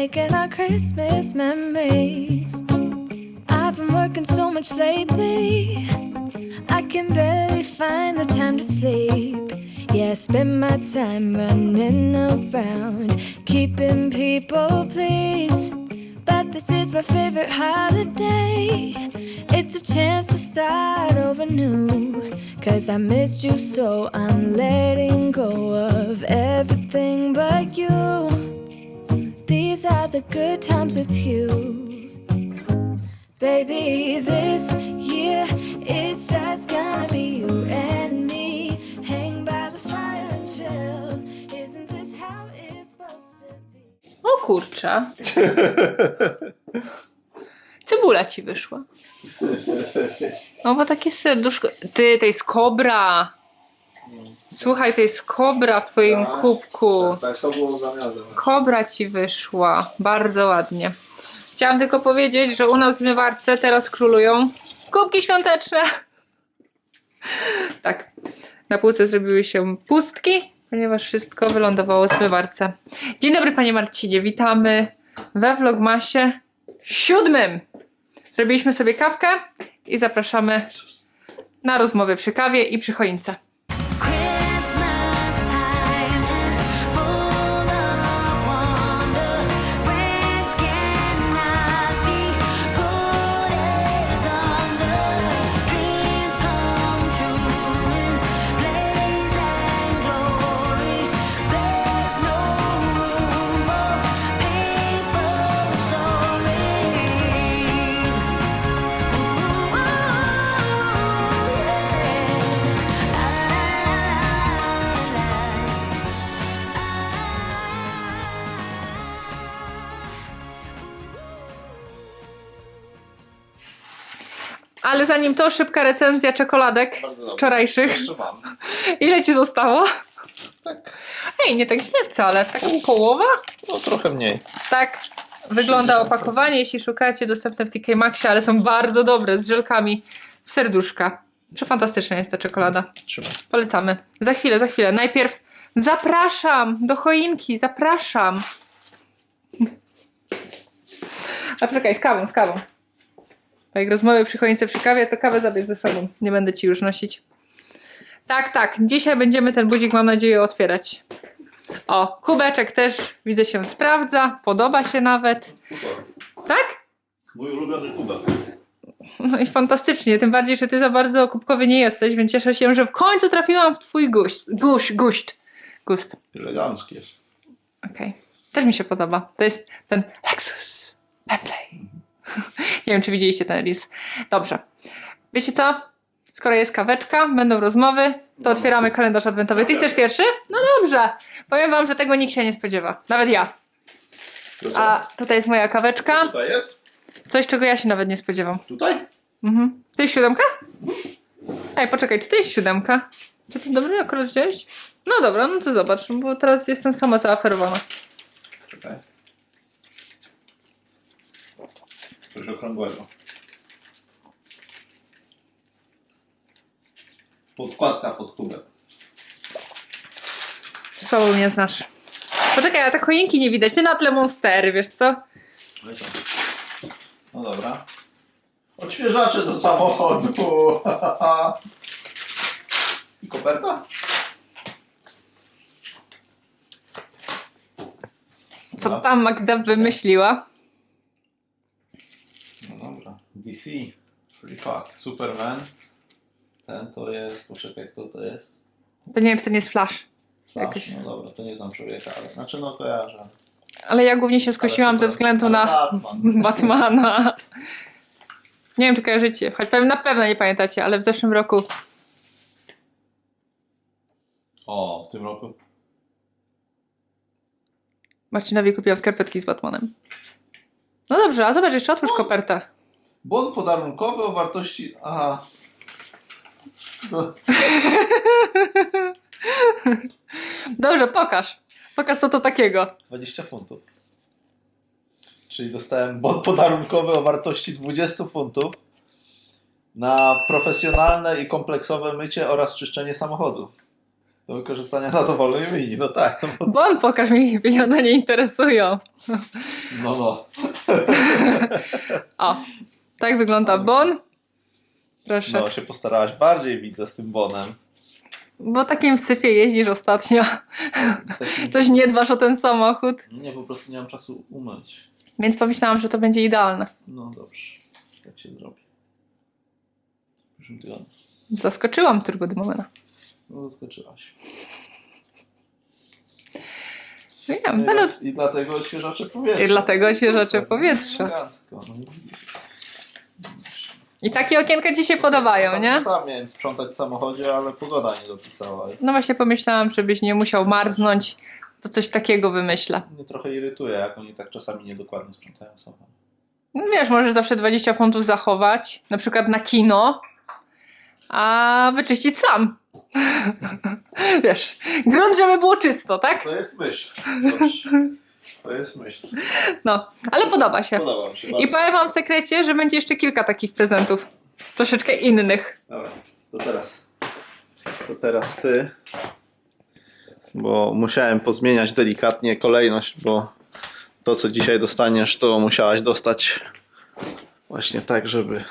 Making our Christmas memories. I've been working so much lately. I can barely find the time to sleep. Yeah, spend my time running around, keeping people pleased. This is my favorite holiday. It's a chance to start over new. Cause I missed you, so I'm letting go of everything but you. These are the good times with you. Baby, this year it's just gonna be kurczę. Cebula ci wyszła. No bo takie serduszko. Ty, to jest kobra. Słuchaj, to jest kobra w twoim kubku. Tak, to było zamiarem. Kobra ci wyszła. Bardzo ładnie. Chciałam tylko powiedzieć, że u nas w zmywarce teraz królują kubki świąteczne. Tak. Na półce zrobiły się pustki, ponieważ wszystko wylądowało w zmywarce. Dzień dobry panie Marcinie, witamy we vlogmasie siódmym. Zrobiliśmy sobie kawkę i zapraszamy na rozmowę przy kawie i przy choince. Ale zanim to, szybka recenzja czekoladek wczorajszych. Ile ci zostało? Tak, Ej, nie tak źle wcale. Tak połowa? no trochę mniej. Tak wygląda 60%. opakowanie, jeśli szukacie, dostępne w TK Maxie, ale są bardzo dobre, z żelkami w serduszka. Przefantastyczna jest ta czekolada. Trzymaj. Polecamy. Za chwilę, za chwilę. Najpierw zapraszam do choinki, zapraszam. A poczekaj, z kawą, z kawą. Jak rozmowy przy choince przy kawie, to kawę zabierz ze sobą. Nie będę ci już nosić. Tak, tak. Dzisiaj będziemy ten budzik, mam nadzieję, otwierać. O, kubeczek też widzę się sprawdza, podoba się nawet. Tak? Mój ulubiony kubek. No i fantastycznie, tym bardziej, że ty za bardzo kubkowy nie jesteś, więc cieszę się, że w końcu trafiłam w twój guść. Guść, guść. Gust. Elegancki jest. Okej. Też mi się podoba. To jest ten Lexus Bentley. Nie wiem, czy widzieliście ten ris. Dobrze. Wiecie co? Skoro jest kaweczka, będą rozmowy, to otwieramy kalendarz adwentowy. Ty chcesz pierwszy? No dobrze. Powiem wam, że tego nikt się nie spodziewa. Nawet ja. To co? A tutaj jest moja kaweczka. Tutaj jest? Coś, czego ja się nawet nie spodziewam. Tutaj? Mhm. To jest siódemka? Ej, poczekaj, czy to jest siódemka? Czy ty dobrze akurat wziąłeś? No dobra, no to zobacz, bo teraz jestem sama zaaferowana. Czekaj. Coś okrągłego. Podkładka pod kubek. Słabo mnie znasz. Poczekaj, ale te choinki nie widać. Ty na tle monstery, wiesz co? No co? No dobra. Odświeżacze do samochodu. I koperta? Co tam Magda wymyśliła? DC. Free fuck. Superman. Ten to jest. Poczekaj, kto to jest? To nie wiem, czy to nie jest Flash. Flash. Jakoś. No dobra, to nie znam człowieka, ale znaczy no kojarzę. Ale ja głównie się skusiłam ze względu na Batman. Batmana. Nie wiem, czy kojarzycie. Choć na pewno nie pamiętacie, ale w zeszłym roku O, w tym roku. Marcinowi kupiłam skarpetki z Batmanem. No dobrze, a zobacz, jeszcze otwórz kopertę. Bon podarunkowy o wartości. Aha. No, Dobrze, pokaż. Pokaż, co to takiego. 20 funtów. Czyli dostałem bon podarunkowy o wartości 20 funtów. Na profesjonalne i kompleksowe mycie oraz czyszczenie samochodu. Do wykorzystania na dowolnej linii. No tak, no bo... Bon, pokaż mi, pieniądze nie interesują. No, no. O, tak wygląda bon. Proszę. No, się postarałaś bardziej, widzę, z tym bonem. Bo takim syfie jeździsz ostatnio. Takim... Coś nie dbasz o ten samochód. Nie, po prostu nie mam czasu umyć. Więc pomyślałam, że to będzie idealne. No dobrze, tak się zrobi. Zaskoczyłam Turbo Dymomena. No zaskoczyłaś. No nie wiem, i, będą... I dlatego odświeżacze powietrza. I dlatego odświeżacze Super, powietrza. elegancko, no i takie okienka ci się podobają, Sam- nie? Sam miałem sprzątać w samochodzie, ale pogoda nie dopisała. No właśnie pomyślałam, żebyś nie musiał marznąć. To coś takiego wymyślę. Mnie trochę irytuje, jak oni tak czasami niedokładnie sprzątają samochód. No wiesz, możesz zawsze 20 funtów zachować, na przykład na kino, a wyczyścić sam. wiesz, grunt, żeby było czysto, tak? To jest myśl. Dobrze. To jest myśl. No, ale podoba się. Podoba mi się I bardzo. powiem wam w sekrecie, że będzie jeszcze kilka takich prezentów. Troszeczkę innych. Dobra, to teraz. To teraz ty. Bo musiałem pozmieniać delikatnie kolejność, bo to co dzisiaj dostaniesz, to musiałaś dostać właśnie tak, żeby,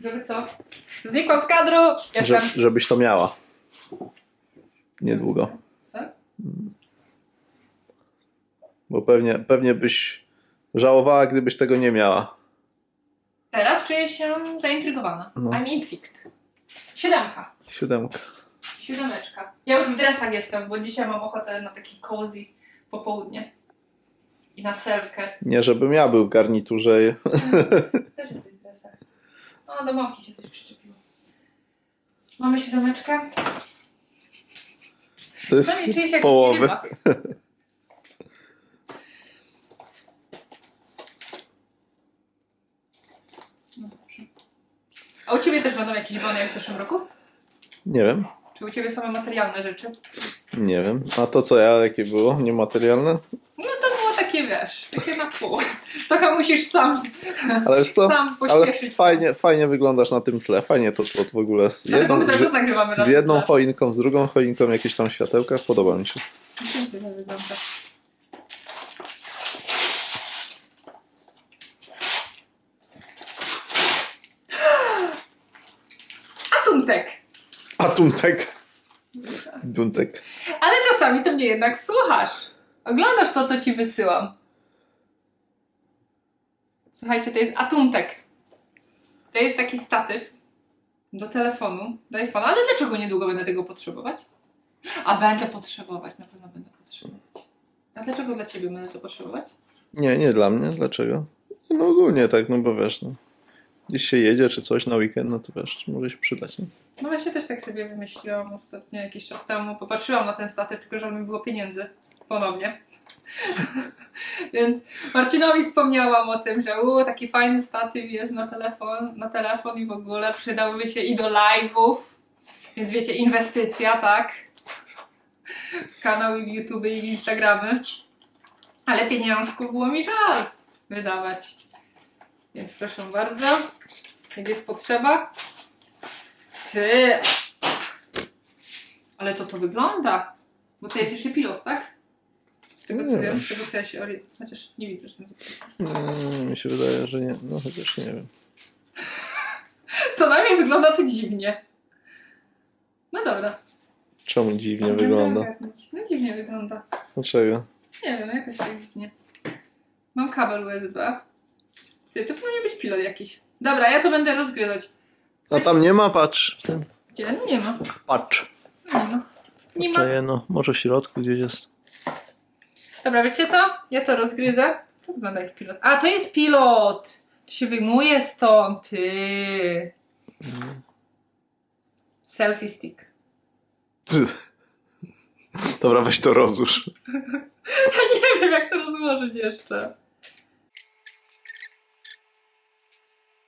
Żeby co? Znikłam z kadru! że, Jestem. żebyś to miała. Niedługo. Tak? Bo pewnie, pewnie byś żałowała, gdybyś tego nie miała. Teraz czuję się zaintrygowana. No. I'm intrigued. Siódemka. Siódemka. Siódemeczka. Ja już w dresach jestem, bo dzisiaj mam ochotę na taki cozy popołudnie. I na selfcare. Nie, żebym ja był w garniturze. Też jesteś w dresach. O, do mąki się coś przyczepiło. Mamy siódemeczkę. To jest jak połowy. ryba. No dobrze. A u Ciebie też będą jakieś bony jak w zeszłym roku? Nie wiem. Czy u Ciebie same materialne rzeczy? Nie wiem. A to co ja, jakie było? Niematerialne? No to było takie, wiesz, takie na pół. Trochę musisz sam, Ale wiesz co? sam Ale pośpieszyć. fajnie, fajnie wyglądasz na tym tle. Fajnie to tło w ogóle z Dlatego jedną, my cały czas z, nagrywamy na z jedną choinką, z drugą choinką, jakieś tam światełka. Podoba mi się. Pięknie to wygląda. Atumtek! Atuntek. Duntek. Ale czasami to mnie jednak słuchasz. Oglądasz to, co ci wysyłam. Słuchajcie, to jest Atumtek. To jest taki statyw do telefonu, do iPhone'a, ale dlaczego niedługo będę tego potrzebować? A będę potrzebować, na pewno będę potrzebować. A dlaczego dla ciebie będę to potrzebować? Nie, nie dla mnie. Dlaczego? No ogólnie tak, no bo wiesz, no. Gdzieś się jedzie czy coś na weekend, no to wiesz, może się przydać, nie? No właśnie też tak sobie wymyśliłam ostatnio jakiś czas temu. Popatrzyłam na ten statyw, tylko że mi było pieniędzy. Ponownie. Więc Marcinowi wspomniałam o tym, że u, taki fajny statyw jest na telefon, na telefon i w ogóle przydałby się i do live'ów. Więc wiecie, inwestycja, tak? Kanał i YouTube i Instagramy. Ale pieniążków było mi żal wydawać. Więc proszę bardzo. Jak jest potrzeba, ty! Ale to to wygląda. Bo to jest jeszcze pilot, tak? Z tego co Nie wiem, wiem. z tego co ja się orientuję. Chociaż nie widzę, że Mm, mi się wydaje, że nie. No chociaż nie wiem. Co najmniej wygląda to dziwnie. No dobra. Czemu dziwnie wygląda? No dziwnie wygląda. Dlaczego? Nie wiem, no jakoś tak dziwnie. Mam kabel USB. Ty, to powinien być pilot jakiś. Dobra, ja to będę rozgryzać. A tam nie ma, patrz. W tym. Gdzie? No nie ma. Patrz. Nie ma. Nie ma. Czaję, no, może w środku gdzieś jest. Dobra, wiecie co? Ja to rozgryzę. To wygląda jak pilot. A, to jest pilot! To się wyjmuje stąd, ty. Selfie stick. Ty. Dobra, weź to rozłóż. Ja nie wiem, jak to rozłożyć jeszcze.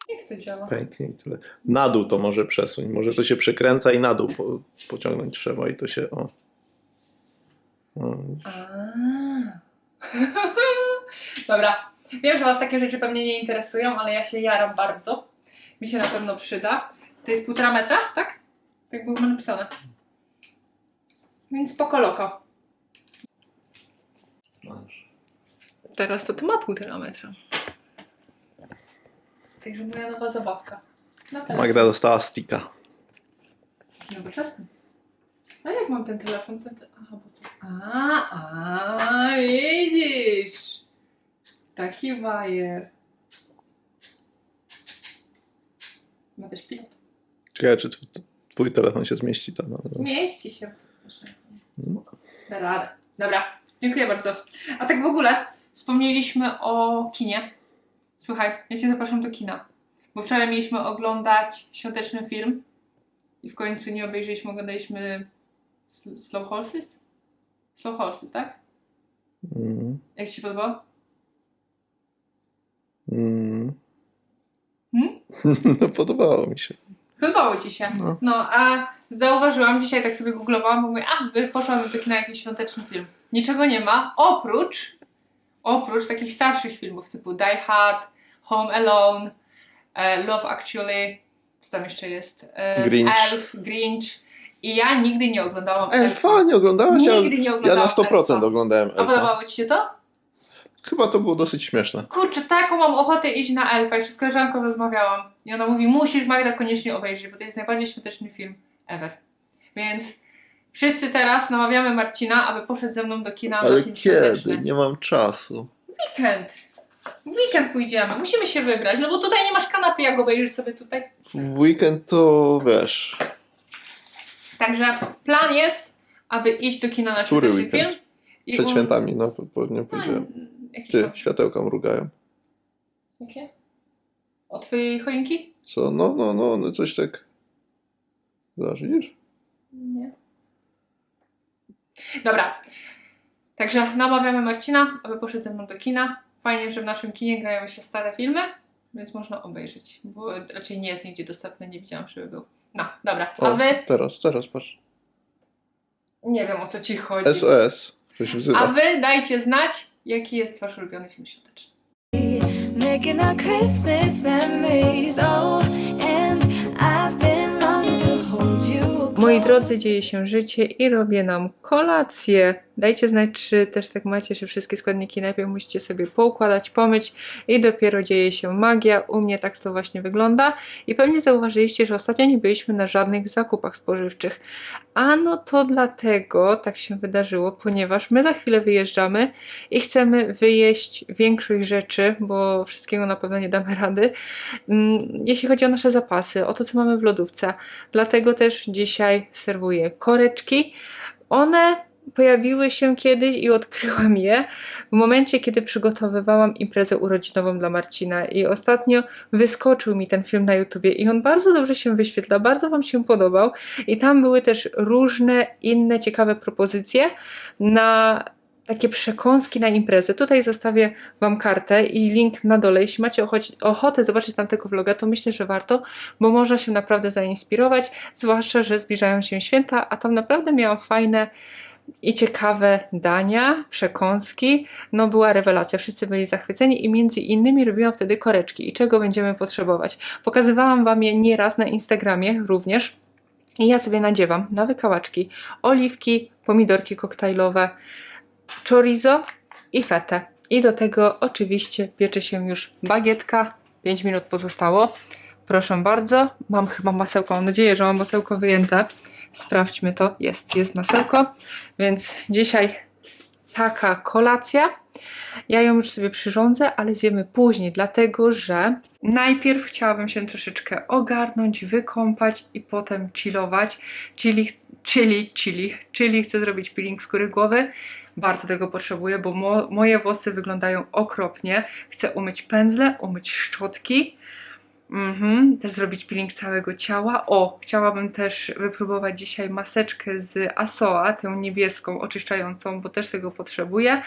Niech to działa. Pęknie i tyle. Na dół to może przesuń. Może to się przekręca i na dół po, pociągnąć trzeba i to się. O. o. Dobra. Wiem, że Was takie rzeczy pewnie nie interesują, ale ja się jaram bardzo. mi się na pewno przyda. To jest półtora metra, tak? Tak było napisane. Więc spoko loko. Teraz to to ma półtora metra. Także moja nowa zabawka. Na telefon. Magda dostała stika. Nowoczesny. A jak mam ten telefon? Ten te... Aha, bo to... A, a, widzisz. Taki bajer. Ma też pilot. Ciekawe, czy tw- twój telefon się zmieści tam. ale- Zmieści się. Proszę. Da radę. Dobra, dziękuję bardzo. A tak w ogóle wspomnieliśmy o kinie. Słuchaj, ja cię zapraszam do kina. Bo wczoraj mieliśmy oglądać świąteczny film i w końcu nie obejrzeliśmy, oglądaliśmy Sl- Slow Horses? Slow Horses, tak? Mm. Jak ci się podobało? Mm. Hmm? No podobało mi się. Podobało ci się. No. No, a zauważyłam, dzisiaj tak sobie googlowałam, bo mówię, a, poszłam do kina jakiś świąteczny film. Niczego nie ma, oprócz, oprócz takich starszych filmów typu Die Hard, Home Alone, e, Love Actually, co tam jeszcze jest? E, Grinch. Elf, Grinch. I ja nigdy nie oglądałam Elfa nie oglądałaś? Ja, Nigdy nie ja oglądałam na 100% Elfa. oglądałem A Elfa. podobało ci się to? Chyba to było dosyć śmieszne. Kurczę, taką mam ochotę iść na Elfa. Jeszcze z koleżanką rozmawiałam. I ona mówi, musisz Magda koniecznie obejrzeć, bo to jest najbardziej świąteczny film ever. Więc wszyscy teraz namawiamy Marcina, aby poszedł ze mną do kina na Ale film kiedy? świąteczny. Nie mam czasu. Weekend. W weekend pójdziemy. Musimy się wybrać, no bo tutaj nie masz kanapy, jak obejrzysz sobie tutaj. W weekend to wiesz. Także plan jest, aby iść do kina na Który świąteczny weekend? film. i Przed um- świętami, no pewnie A, pójdziemy. jakiś Ty, tam- światełka mrugają. Jakie? Od twojej choinki? Co? No, no, no, no coś tak. Zażyjesz? Nie. Dobra. Także namawiamy Marcina, aby poszedł ze mną do kina. Fajnie, że w naszym kinie grają jeszcze stare filmy, więc można obejrzeć, bo raczej nie jest nigdzie dostępny, nie widziałam, żeby był. No, dobra. A O, wy? teraz, teraz patrz. Nie wiem o co ci chodzi. SOS. Coś A wzywa. wy dajcie znać, jaki jest wasz ulubiony film świąteczny. Making our Christmas memories. Oh, and I've been longing to hold you. Moi drodzy, dzieje się życie i robię nam kolację. Dajcie znać, czy też tak macie, że wszystkie składniki najpierw musicie sobie poukładać, pomyć i dopiero dzieje się magia. U mnie tak to właśnie wygląda. I pewnie zauważyliście, że ostatnio nie byliśmy na żadnych zakupach spożywczych. A no to dlatego tak się wydarzyło, ponieważ my za chwilę wyjeżdżamy i chcemy wyjeść większość rzeczy, bo wszystkiego na pewno nie damy rady. Mm, Jeśli chodzi o nasze zapasy, o to, co mamy w lodówce. Dlatego też dzisiaj serwuję koreczki. One pojawiły się kiedyś i odkryłam je w momencie, kiedy przygotowywałam imprezę urodzinową dla Marcina. I ostatnio wyskoczył mi ten film na YouTubie i on bardzo dobrze się wyświetla, bardzo Wam się podobał. I tam były też różne inne ciekawe propozycje na takie przekąski na imprezę. Tutaj zostawię Wam kartę i link na dole. Jeśli macie ochotę zobaczyć tamtego vloga, to myślę, że warto, bo można się naprawdę zainspirować, zwłaszcza, że zbliżają się święta, a tam naprawdę miałam fajne i ciekawe dania, przekąski. No była rewelacja, wszyscy byli zachwyceni i między innymi robiłam wtedy koreczki i czego będziemy potrzebować. Pokazywałam Wam je nieraz na Instagramie również. I ja sobie nadziewam na wykałaczki oliwki, pomidorki koktajlowe, chorizo i fetę. I do tego oczywiście piecze się już bagietka. 5 minut pozostało. Proszę bardzo. Mam chyba masełko. Mam nadzieję, że mam masełko wyjęte. Sprawdźmy to. Jest, jest masełko. Więc dzisiaj taka kolacja. Ja ją już sobie przyrządzę, ale zjemy później, dlatego że najpierw chciałabym się troszeczkę ogarnąć, wykąpać i potem chillować. Czyli, czyli, czyli, czyli chcę zrobić peeling skóry głowy. Bardzo tego potrzebuję, bo mo- moje włosy wyglądają okropnie. Chcę umyć pędzle, umyć szczotki. Mhm, też zrobić peeling całego ciała. O, chciałabym też wypróbować dzisiaj maseczkę z Asoa, tę niebieską, oczyszczającą, bo też tego potrzebuję.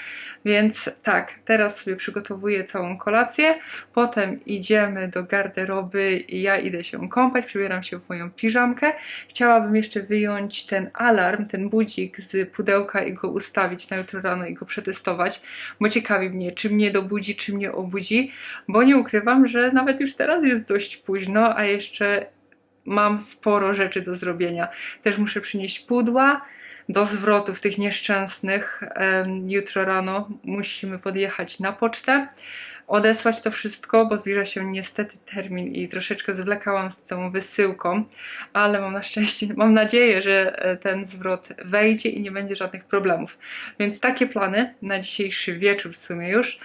Więc tak, teraz sobie przygotowuję całą kolację. Potem idziemy do garderoby i ja idę się kąpać, przebieram się w moją piżamkę. Chciałabym jeszcze wyjąć ten alarm, ten budzik z pudełka i go ustawić na jutro rano i go przetestować, bo ciekawi mnie, czy mnie dobudzi, czy mnie obudzi, bo nie ukrywam, że nawet już teraz jest dość późno, a jeszcze mam sporo rzeczy do zrobienia. Też muszę przynieść pudła do zwrotów tych nieszczęsnych. Jutro rano musimy podjechać na pocztę, odesłać to wszystko, bo zbliża się niestety termin i troszeczkę zwlekałam z tą wysyłką, ale mam na szczęście, mam nadzieję, że e, ten zwrot wejdzie i nie będzie żadnych problemów. Więc takie plany na dzisiejszy wieczór w sumie już.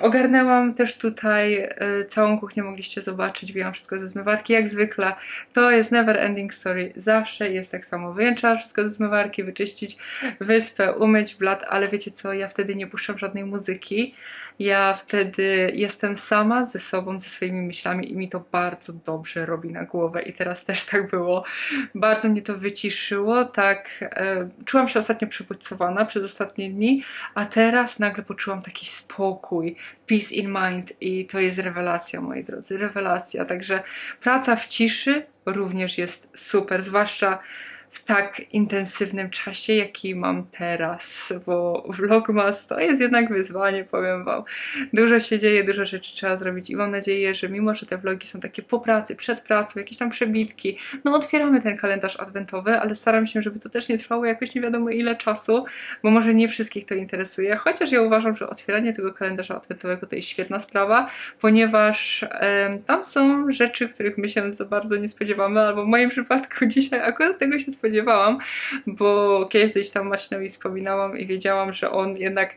Ogarnęłam też tutaj e, całą kuchnię, mogliście zobaczyć, wyjęłam wszystko ze zmywarki, jak zwykle. To jest never ending story, zawsze jest tak samo. Trzeba wszystko ze zmywarki, wyczyścić wyspę, umyć blat, ale wiecie co, ja wtedy nie puszczam żadnej muzyki. Ja wtedy jestem sama ze sobą, ze swoimi myślami i mi to bardzo dobrze robi na głowę. I teraz też tak było. Bardzo mnie to wyciszyło, tak. E, czułam się ostatnio przebodźcowana przez ostatnie dni, a teraz nagle poczułam taki spokój, peace in mind i to jest rewelacja, moi drodzy, rewelacja. Także praca w ciszy również jest super, zwłaszcza w tak intensywnym czasie, jaki mam teraz, bo vlogmas to jest jednak wyzwanie, powiem wam. Dużo się dzieje, dużo rzeczy trzeba zrobić i mam nadzieję, że mimo, że te vlogi są takie po pracy, przed pracą, jakieś tam przebitki, no otwieramy ten kalendarz adwentowy, ale staram się, żeby to też nie trwało jakoś nie wiadomo ile czasu, bo może nie wszystkich to interesuje, chociaż ja uważam, że otwieranie tego kalendarza adwentowego to jest świetna sprawa, ponieważ tam są rzeczy, których my się za bardzo nie spodziewamy, albo w moim przypadku dzisiaj akurat tego się spodziewałam, bo kiedyś tam Maśnowi wspominałam i wiedziałam, że on jednak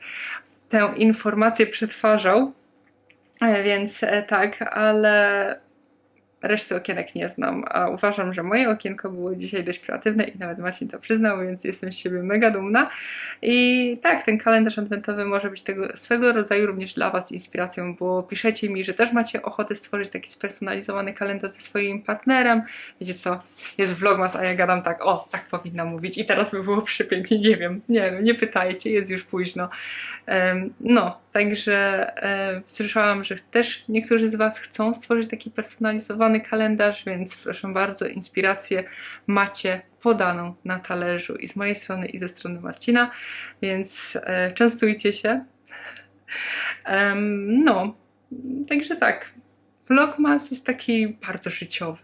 tę informację przetwarzał, E, więc e, tak, ale reszty okienek nie znam, a uważam, że moje okienko było dzisiaj dość kreatywne i nawet Maciej to przyznał, więc jestem z siebie mega dumna. I tak, ten kalendarz adwentowy może być tego swego rodzaju również dla Was inspiracją, bo piszecie mi, że też macie ochotę stworzyć taki spersonalizowany kalendarz ze swoim partnerem. Wiecie co, jest vlogmas, a ja gadam tak, o, tak powinna mówić i teraz by było przepięknie, nie wiem, nie wiem, nie pytajcie, jest już późno. Em, No, także e, słyszałam, że też niektórzy z Was chcą stworzyć taki personalizowany kalendarz, więc proszę bardzo, inspirację macie podaną na talerzu i z mojej strony, i ze strony Marcina, więc e, częstujcie się. No, także tak, Vlogmas jest taki bardzo życiowy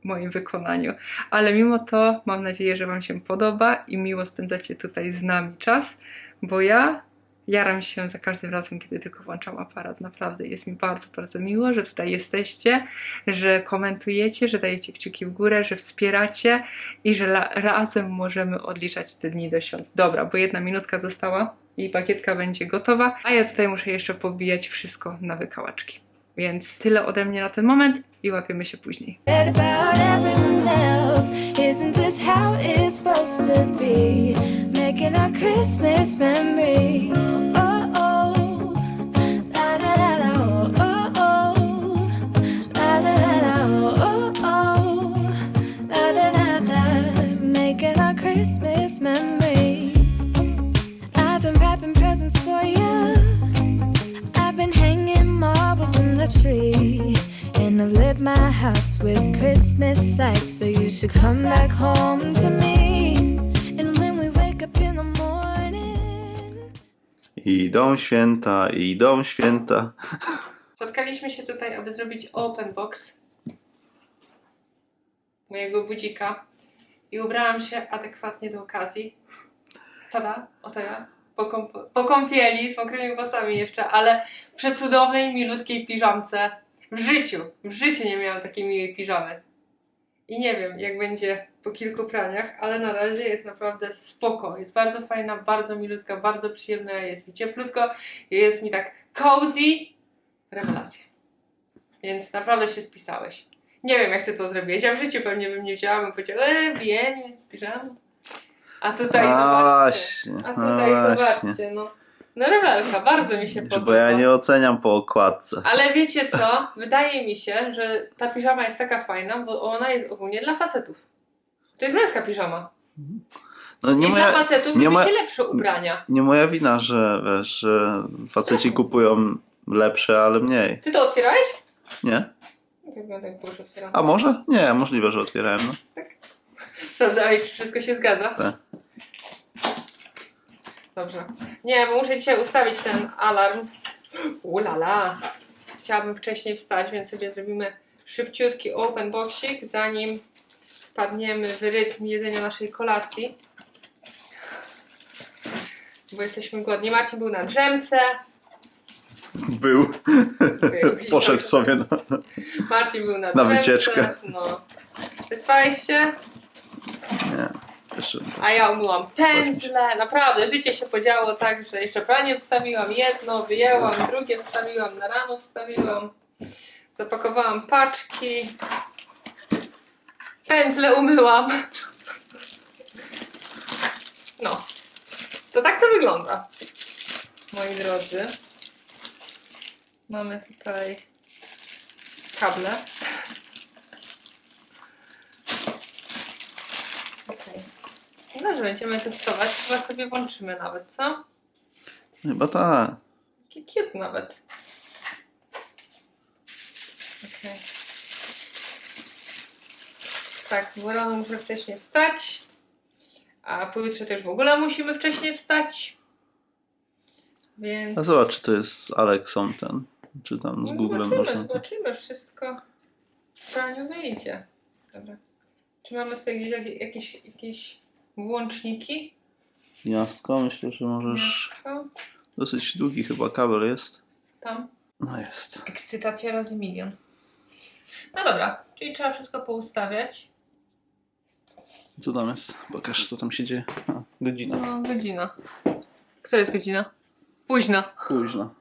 w moim wykonaniu, ale mimo to mam nadzieję, że Wam się podoba i miło spędzacie tutaj z nami czas, bo ja jaram się za każdym razem, kiedy tylko włączam aparat. Naprawdę jest mi bardzo, bardzo miło, że tutaj jesteście, że komentujecie, że dajecie kciuki w górę, że wspieracie i że razem możemy odliczać te dni do świąt. Dobra, bo jedna minutka została i bakietka będzie gotowa, a ja tutaj muszę jeszcze powbijać wszystko na wykałaczki. Więc tyle ode mnie na ten moment i łapiemy się później. About Making our Christmas memories. Oh oh, la da da da. Oh oh, la da da da. Oh oh, la da da da. Making our Christmas memories. I've been wrapping presents for you. I've been hanging marbles in the tree. And I've lit my house with Christmas lights. So you should come back home to me. Idą święta, idą święta. Spotkaliśmy się tutaj, aby zrobić open box mojego budzika i ubrałam się adekwatnie do okazji. Tada, oto ja. Po, kąp- po kąpieli, z mokrymi włosami jeszcze, ale przecudownej, milutkiej piżamce. W życiu, w życiu nie miałam takiej miłej piżamy. I nie wiem, jak będzie po kilku praniach, ale na razie jest naprawdę spoko. Jest bardzo fajna, bardzo milutka, bardzo przyjemna, jest mi cieplutko, jest mi tak cozy. Rewelacja. Więc naprawdę się spisałeś. Nie wiem, jak ty to zrobiłeś. Ja w życiu pewnie bym nie wzięła, bym powiedziała, eee, wiem, piżam. A tutaj A zobaczcie. właśnie, A tutaj właśnie. zobaczcie, no. No rewelka, bardzo mi się podoba. Bo ja nie oceniam po okładce. Ale wiecie co? Wydaje mi się, że ta piżama jest taka fajna, bo ona jest ogólnie dla facetów. To jest męska piżama. No nie I dla moja, facetów nie moja- się lepsze ubrania. nie moja wina, że wiesz, że faceci kupują lepsze, ale mniej. Ty to otwierałeś? Nie? A może? Nie, możliwe, że otwierałem. No. Sprawdzałeś, czy wszystko się zgadza? Tak. Dobrze. Nie, bo muszę dzisiaj ustawić ten alarm. Ulala. chciałabym wcześniej wstać, więc sobie zrobimy szybciutki open boxik, zanim wpadniemy w rytm jedzenia naszej kolacji. Bo jesteśmy głodni. Marcin był na drzemce. Był. Był. Poszedł sobie na... Marcin był na, Na drzemce. wycieczkę. No. Wyspałeś się? A ja umyłam pędzle. Naprawdę, życie się podziało tak, że jeszcze pranie wstawiłam jedno, wyjęłam, drugie wstawiłam, na rano wstawiłam. Zapakowałam paczki. Pędzle umyłam. No. To tak to wygląda. Moi drodzy. Mamy tutaj kable. Okej. No, że będziemy testować. Chyba sobie włączymy nawet, co? Chyba tak. Jaki cute nawet. Okej. Tak, bo rano muszę wcześniej wstać. A pojutrze też w ogóle musimy wcześniej wstać. Więc... A zobacz, czy to jest z Alexą ten. Czy tam z No Googlem zobaczymy, można to. zobaczymy. Wszystko w praniu wyjdzie. Dobra. Czy mamy tutaj gdzieś jakieś, jakieś, jakieś włączniki? Gniazdko, myślę, że możesz. Miastko? Dosyć długi chyba kabel jest. Tam. No jest. Ekscytacja razy milion. No dobra, czyli trzeba wszystko poustawiać. Co tam jest? Pokaż, co tam się dzieje. A, godzina. No, godzina. Która jest godzina? Późno. Późno.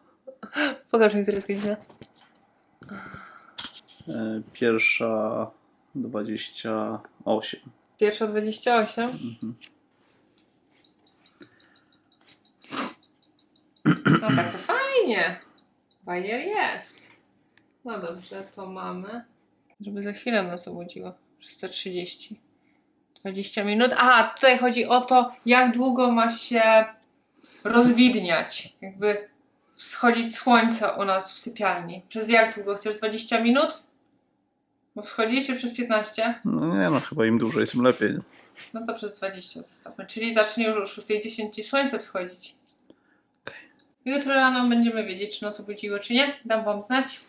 Pokaż mi, która jest godzina. E, Pierwsza 28. Pierwsza 28. Mhm. No tak, to fajnie. Bajer jest. No dobrze, to mamy. Żeby za chwilę nas obudziło. 330. 20 minut. A, tutaj chodzi o to, jak długo ma się rozwidniać. Jakby wschodzić słońce u nas w sypialni. Przez jak długo? Chcesz 20 minut? Bo wschodzi, czy przez 15? No nie no, chyba im dłużej, tym lepiej. No to przez 20 zostawmy. Czyli zacznie już o 6.10 słońce wschodzić. Jutro rano będziemy wiedzieć, czy nas obudziło, czy nie. Dam Wam znać.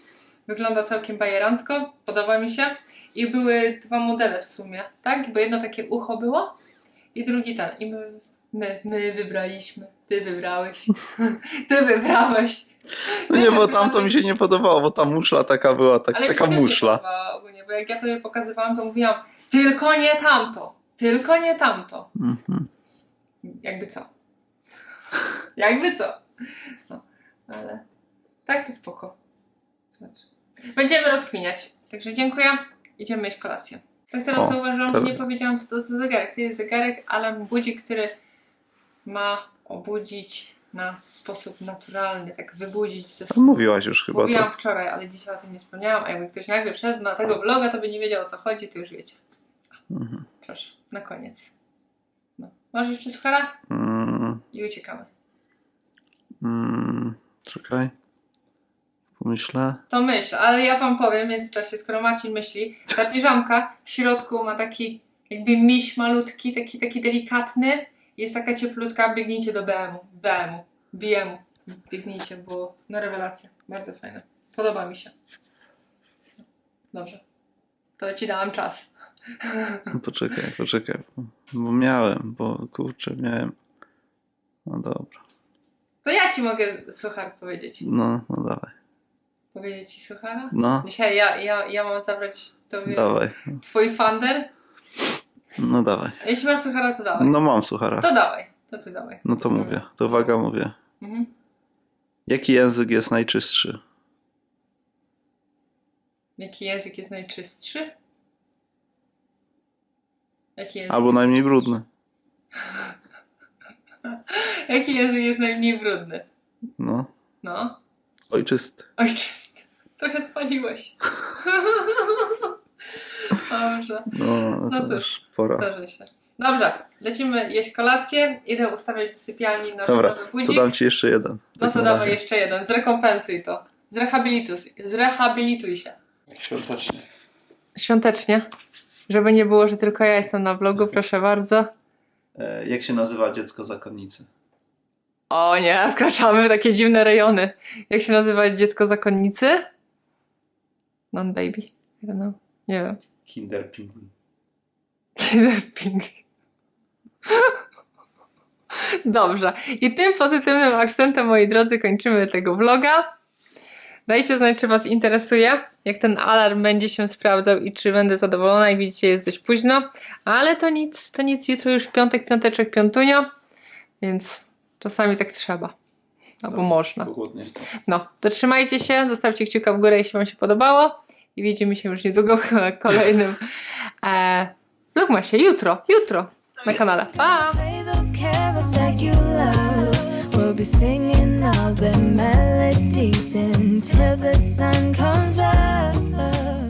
Wygląda całkiem bajerancko. Podoba mi się. I były dwa modele w sumie, tak? Bo jedno takie ucho było i drugi ten. I my, my, my wybraliśmy. Ty wybrałeś. Ty wybrałeś. No nie, bo tam to mi się nie podobało, bo ta muszla taka była, tak, taka mi się też nie muszla. ogólnie, jak ja to je pokazywałam, to mówiłam tylko nie tamto. Tylko nie tamto. Mhm. Jakby co? Jakby co? No, ale tak to spoko. Zobacz. Będziemy rozkminiać. Także dziękuję. Idziemy mieć kolację. Tak teraz O, zauważyłam, że nie powiedziałam, co to za zegarek. To jest zegarek alarm budzik, który ma obudzić nas w sposób naturalny, tak wybudzić ze mówiłaś już chyba. Mówiłam To. wczoraj, ale dzisiaj o tym nie wspomniałam, a jakby ktoś nagle wszedł na tego vloga, to by nie wiedział o co chodzi, to już wiecie. Mhm. Proszę, na koniec. No. Masz jeszcze suchara? Mm, I uciekamy. mm, czekaj. Pomyślę. To myśl, ale ja wam powiem w międzyczasie, skoro Marcin myśli, ta piżamka w środku ma taki jakby miś malutki, taki, taki delikatny, jest taka cieplutka, biegnijcie do BM-u, BM-u, BM-u, biegnijcie, bo na rewelacja, bardzo fajne, podoba mi się. Dobrze, to ci dałam czas. Poczekaj, poczekaj. Bo, bo miałem, bo kurczę, miałem. No dobra. To ja ci mogę suchar powiedzieć. No, no dawaj. Powiedzieć ci suchara? No, Dzisiaj ja, ja, ja mam zabrać tobie dawaj. twój fander. No dawaj. Jeśli masz suchara, to dawaj. No mam suchara. To dawaj, to ty dawaj. No to mówię. To uwaga, mówię. Mhm. Jaki język jest najczystszy? Jaki język jest najczystszy? Jaki język, Albo najmniej brudny. Jaki język jest najmniej brudny? No. No, Ojczysty. ojczysty. Trochę spaliłeś. Dobrze, No, no to cóż, pora. zdarzy się. Dobrze, lecimy jeść kolację. Idę ustawiać do sypialni nasz Dobra, nowy to budzik. dam ci jeszcze jeden. No to dawaj jeszcze jeden, zrekompensuj to. Zrehabilituj, zrehabilituj się. Świątecznie. Świątecznie. Żeby nie było, że tylko ja jestem na vlogu, proszę bardzo. E, jak się nazywa dziecko zakonnicy? O nie, wkraczamy w takie dziwne rejony. Jak się nazywa dziecko zakonnicy? Non-baby. I don't know. Nie wiem. Kinder Pingwin. Ping. Dobrze. I tym pozytywnym akcentem, moi drodzy, kończymy tego vloga. Dajcie znać, czy Was interesuje, jak ten alarm będzie się sprawdzał i czy będę zadowolona. Jak widzicie, jest dość późno, ale to nic, to nic. Jutro już piątek, piąteczek, piątunio, więc czasami tak trzeba. Albo można. Głodny jestem. No, to trzymajcie się, zostawcie kciuka w górę, jeśli Wam się podobało. I widzimy się już niedługo w kolejnym e, vlogmasie. Jutro, jutro na kanale. Pa! We'll be singing all the melodies until the sun comes up.